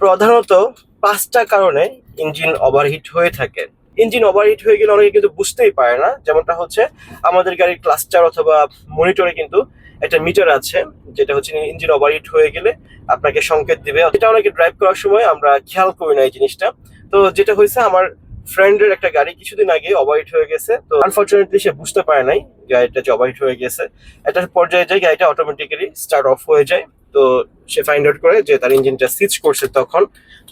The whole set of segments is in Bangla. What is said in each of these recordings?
প্রধানত পাঁচটা কারণে ইঞ্জিন ওভারহিট হয়ে থাকে। ইঞ্জিন ওভারহিট হয়ে গেলে অনেকে কিন্তু বুঝতেই পারে না। যেমনটা হচ্ছে, আমাদের গাড়ির ক্লাস্টার অথবা মনিটরে কিন্তু একটা মিটার আছে, যেটা হচ্ছে ইঞ্জিন ওভারহিট হয়ে গেলে আপনাকে সংকেত দিবে। এটা অনেকে ড্রাইভ করার সময় আমরা খেয়াল করি না এই জিনিসটা। তো যেটা হয়েছে, আমার ফ্রেন্ডের একটা গাড়ি কিছুদিন আগে ওভারহিট হয়ে গেছে, তো আনফর্চুনেটলি সে বুঝতে পারে নাই গাড়িটা যে ওভারহিট হয়ে গেছে। একটা পর্যায়ে যায় গাড়িটা অটোমেটিক্যালি স্টার্ট অফ হয়ে যায়, তো সে ফাইন্ড আউট করে যে তার ইঞ্জিনটা সুইচ করছে তখন।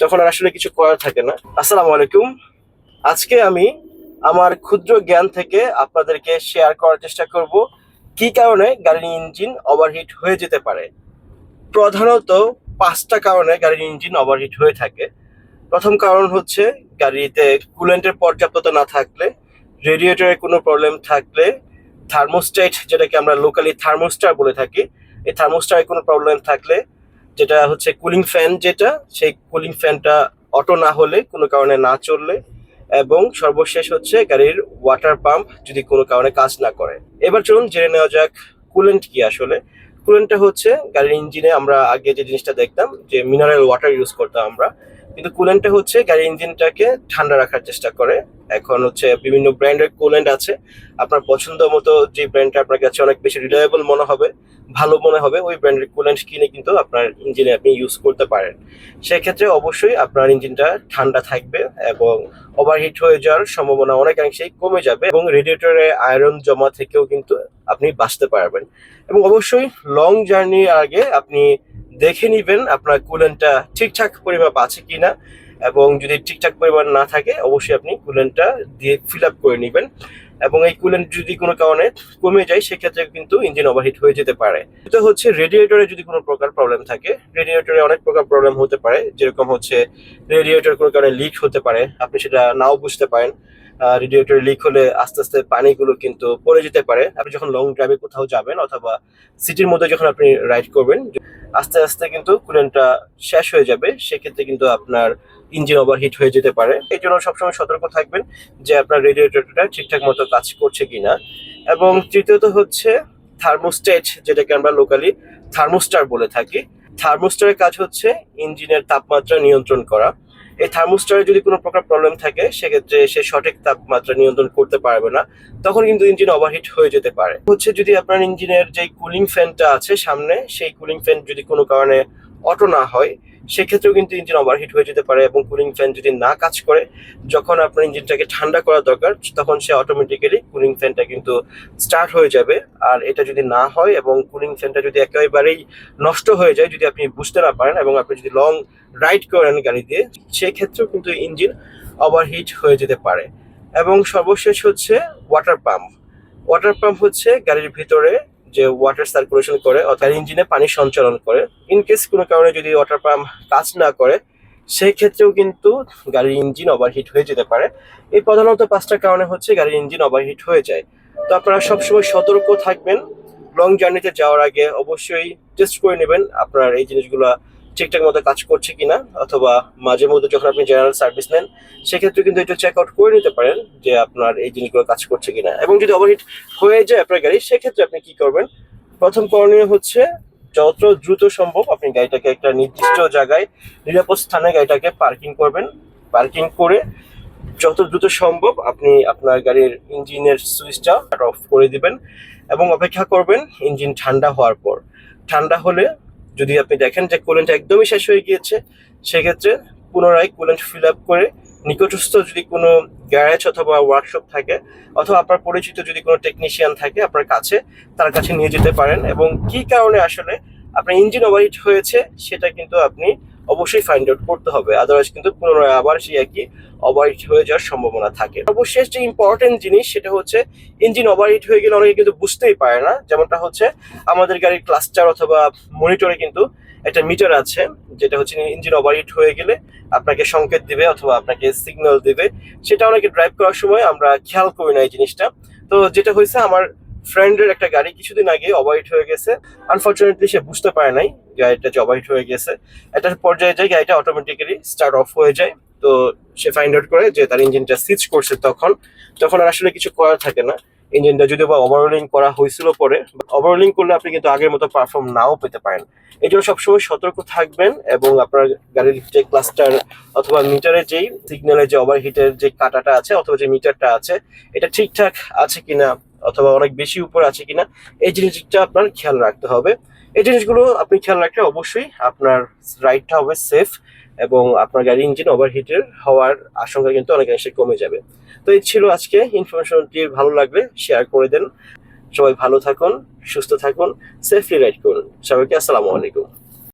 তখন আর আসলে কিছু করার থাকে না। আসসালামু আলাইকুম। আজকে আমি আমার ক্ষুদ্র জ্ঞান থেকে আপনাদেরকে শেয়ার করার চেষ্টা করব, কি কারণে গাড়ির ইঞ্জিন ওভারহিট হয়ে যেতে পারে? প্রধানত পাঁচটা কারণে গাড়ির ইঞ্জিন ওভারহিট হয়ে থাকে। প্রথম কারণ হচ্ছে গাড়িতে কুলেন্টের পর্যাপ্ততা না থাকলে রেডিয়েটরে কোনো প্রবলেম থাকলে থার্মোস্টেট যেটাকে আমরা লোকালি থার্মোস্টার বলে থাকি, এই থার্মোস্টারে কোনো প্রবলেম থাকলে, যেটা হচ্ছে কুলিং ফ্যান যেটা, সেই কুলিং ফ্যানটা অটো না হলে, কোনো কারণে না চললে, এবং সর্বশেষ হচ্ছে গাড়ির ওয়াটার পাম্প যদি কোনো কারণে কাজ না করে। এবার চলুন জেনে নেওয়া যাক কুলেন্ট কি আসলে। কুলেন্টটা হচ্ছে গাড়ির ইঞ্জিনে আমরা আগে যে জিনিসটা দেখতাম, যে মিনারেল ওয়াটার ইউজ করতাম আমরা কিন্তু কুলেন্টটা হচ্ছে গাড়ির ইঞ্জিনটাকে ঠান্ডা রাখার চেষ্টা করে। এখন হচ্ছে বিভিন্ন ব্র্যান্ডের কুলেন্ট আছে। আপনার পছন্দ মতো যে ব্র্যান্ডটা আপনার কাছে অনেক বেশি রিলায়েবল মনে হবে, ভালো মনে হবে, ওই ব্র্যান্ডের কুলেন্ট কিনে কিন্তু আপনার ইঞ্জিনে আপনি ইউজ করতে পারেন। সেক্ষেত্রে অবশ্যই আপনার ইঞ্জিনটা ঠান্ডা থাকবে এবং ওভারহিট হয়ে যাওয়ার সম্ভাবনা অনেকাংশেই কমে যাবে এবং রেডিয়েটরে আয়রন জমা থেকেও কিন্তু আপনি বাঁচতে পারবেন। এবং অবশ্যই লং জার্নির আগে আপনি দেখে নিবেন আপনার কুলেন্টটা ঠিকঠাক পরিমাপ আছে কিনা এবং যদি ঠিকঠাক পরিমাণ না থাকে, অবশ্যই আপনি কুলেন্টটা দিয়ে ফিল আপ করে নেবেন এবং এই কুলেন্ট যদি কোনো কারণে কমে যায়, সেক্ষেত্রে কিন্তু ইঞ্জিন ওভারহিট হয়ে যেতে পারে। এটা হচ্ছে রেডিয়েটরে যদি কোনো প্রকার প্রবলেম থাকে রেডিয়েটরে অনেক প্রকার প্রবলেম হতে পারে। যেরকম হচ্ছে রেডিয়েটর কোনো কারণে লিক হতে পারে, আপনি সেটা নাও বুঝতে পারেন। রেডিয়েটর লিক হলে আস্তে আস্তে পানিগুলো কিন্তু পড়ে যেতে পারে। আপনি যখন লং ড্রাইভে কোথাও যাবেন অথবা সিটির মধ্যে যখন আপনি রাইড করবেন আস্তে আস্তে কিন্তু কুলেন্টটা শেষ হয়ে যাবে, সেক্ষেত্রে কিন্তু আপনার ইঞ্জিন ওভারহিট হয়ে যেতে পারে। এই জন্য সবসময় সতর্ক থাকবেন যে আপনার রেডিয়েটরটা ঠিকঠাক মতো কাজ করছে কিনা। এবং তৃতীয়ত হচ্ছে থার্মোস্টেট যেটাকে আমরা লোকালি থার্মোস্টার বলে থাকি। থার্মোস্টারের কাজ হচ্ছে ইঞ্জিনের তাপমাত্রা নিয়ন্ত্রণ করা। এই থার্মোস্টারে যদি কোনো প্রকার প্রবলেম থাকে, সেক্ষেত্রে সে সঠিক তাপমাত্রা নিয়ন্ত্রণ করতে পারবে না, তখন কিন্তু ইঞ্জিন ওভারহিট হয়ে যেতে পারে। হচ্ছে যদি আপনার ইঞ্জিনের যে কুলিং ফ্যানটা আছে সামনে, সেই কুলিং ফ্যান যদি কোনো কারণে অটো না হয় সেক্ষেত্রেও কিন্তু ইঞ্জিন ওভারহিট হয়ে যেতে পারে এবং কুলিং ফ্যান যদি না কাজ করে, যখন আপনার ইঞ্জিনটাকে ঠান্ডা করা দরকার, তখন সে অটোমেটিক্যালি কুলিং ফ্যানটা কিন্তু স্টার্ট হয়ে যাবে। আর এটা যদি না হয় এবং কুলিং ফ্যানটা যদি একেবারেই নষ্ট হয়ে যায়, যদি আপনি বুঝতে না পারেন এবং আপনি যদি লং রাইড করেন গাড়ি দিয়ে, সেক্ষেত্রেও কিন্তু ইঞ্জিন ওভারহিট হয়ে যেতে পারে। এবং সর্বশেষ হচ্ছে ওয়াটার পাম্প ওয়াটার পাম্প হচ্ছে গাড়ির ভিতরে যে ওয়াটার সার্কুলেশন করে, অর্থাৎ ইঞ্জিনে পানি সঞ্চালন করে। ইন কেস কোনো কারণে যদি ওয়াটার পাম্প কাজ না করে, সেই ক্ষেত্রেও কিন্তু গাড়ির ইঞ্জিন ওভারহিট হয়ে যেতে পারে। এই প্রধানত পাঁচটা কারণে হচ্ছে গাড়ির ইঞ্জিন ওভারহিট হয়ে যায়। তো আপনারা সবসময় সতর্ক থাকবেন। লং জার্নিতে যাওয়ার আগে অবশ্যই টেস্ট করে নেবেন আপনার এই জিনিসগুলো ঠিকঠাক মতো কাজ করছে কিনা, অথবা মাঝে মধ্যে যখন আপনি জেনারেল সার্ভিস নেন, সেক্ষেত্রে কিন্তু এটা চেক আউট করে নিতে পারেন যে আপনার এই জিনিসগুলো কাজ করছে কিনা। এবং যদি ওভারহিট হয়ে যায় আপনার গাড়ি, সেক্ষেত্রে আপনি কি করবেন? প্রথম করণীয় হচ্ছে যত দ্রুত সম্ভব আপনি গাড়িটাকে একটা নির্দিষ্ট জায়গায়, নিরাপদ স্থানে গাড়িটাকে পার্কিং করবেন। পার্কিং করে যত দ্রুত সম্ভব আপনি আপনার গাড়ির ইঞ্জিনের সুইচটা অফ করে দিবেন এবং অপেক্ষা করবেন ইঞ্জিন ঠান্ডা হওয়ার পর। ঠান্ডা হলে যদি আপনি দেখেন যে কুলেন্ট একদমই শেষ হয়ে গিয়েছে, সেক্ষেত্রে পুনরায় কুলেন্ট ফিল আপ করে নিকটস্থ যদি কোনো গ্যারেজ অথবা ওয়ার্কশপ থাকে অথবা আপনার পরিচিত যদি কোনো টেকনিশিয়ান থাকে আপনার কাছে, তার কাছে নিয়ে যেতে পারেন। এবং কি কারণে আসলে আপনার ইঞ্জিন ওভারহিট হয়েছে, সেটা কিন্তু আপনি অবশ্যই ফাইন্ড আউট করতে হবে আদারওয়াইজ কিন্তু পুনরায় আবার সেই একই ওভারহিট হয়ে যাওয়ার সম্ভাবনা থাকে। সর্বশেষ যে ইম্পর্টেন্ট জিনিস সেটা হচ্ছে ইঞ্জিন ওভারহিট হয়ে গেলে অনেকে কিন্তু বুঝতেই পারে না, যেমনটা হচ্ছে আমাদের গাড়ির ক্লাস্টার অথবা মনিটরে কিন্তু একটা মিটার আছে, যেটা হচ্ছে ইঞ্জিন ওভারহিট হয়ে গেলে আপনাকে সংকেত দিবে অথবা আপনাকে সিগন্যাল দিবে। সেটা অনেকে ড্রাইভ করার সময় আমরা খেয়াল করি না এই জিনিসটা। তো যেটা হয়েছে, আমার ফ্রেন্ডের একটা গাড়ি কিছুদিন আগে ওভারহিট হয়ে গেছে। আনফর্চুনেটলি সে বুঝতে পারে নাই। গাড়িটা জবাইট হয়ে গেছে একটা পর্যায়ে যায় গাড়িটা অটোমেটিক্যালি স্টার্ট অফ হয়ে যায়। তো সে ফাইন্ড আউট করে যে তার ইঞ্জিনটা সুইচ করছে তখন তখন আর আসলে কিছু করার থাকে না। ইঞ্জিনটা যদি বা ওভারলোডিং করা হয়েছিল পরে ওভারলোডিং করলে আপনি কিন্তু আগের মতো পারফর্ম নাও পেতে পারেন। এই জন্য সবসময় সতর্ক থাকবেন এবং আপনার গাড়ির যে ক্লাস্টার অথবা মিটারের যেই সিগন্যালের যে ওভারহিটের যে কাটাটা আছে অথবা যে মিটারটা আছে, এটা ঠিকঠাক আছে কিনা অথবা অনেক বেশি উপর আছে কিনা, এই জিনিসটা আপনার খেয়াল রাখতে হবে। এই জিনিসগুলো আপনি খেয়াল রাখলে অবশ্যই আপনার রাইডটা হবে সেফ এবং আপনার গাড়ির ইঞ্জিন ওভারহিটের হওয়ার আশঙ্কা কিন্তু অনেকাংশে কমে যাবে। তো এই ছিল আজকে ইনফরমেশনটি ভালো লাগলে শেয়ার করে দেন। সবাই ভালো থাকুন, সুস্থ থাকুন সেফলি রাইড করুন। সবাইকে আসসালামু আলাইকুম।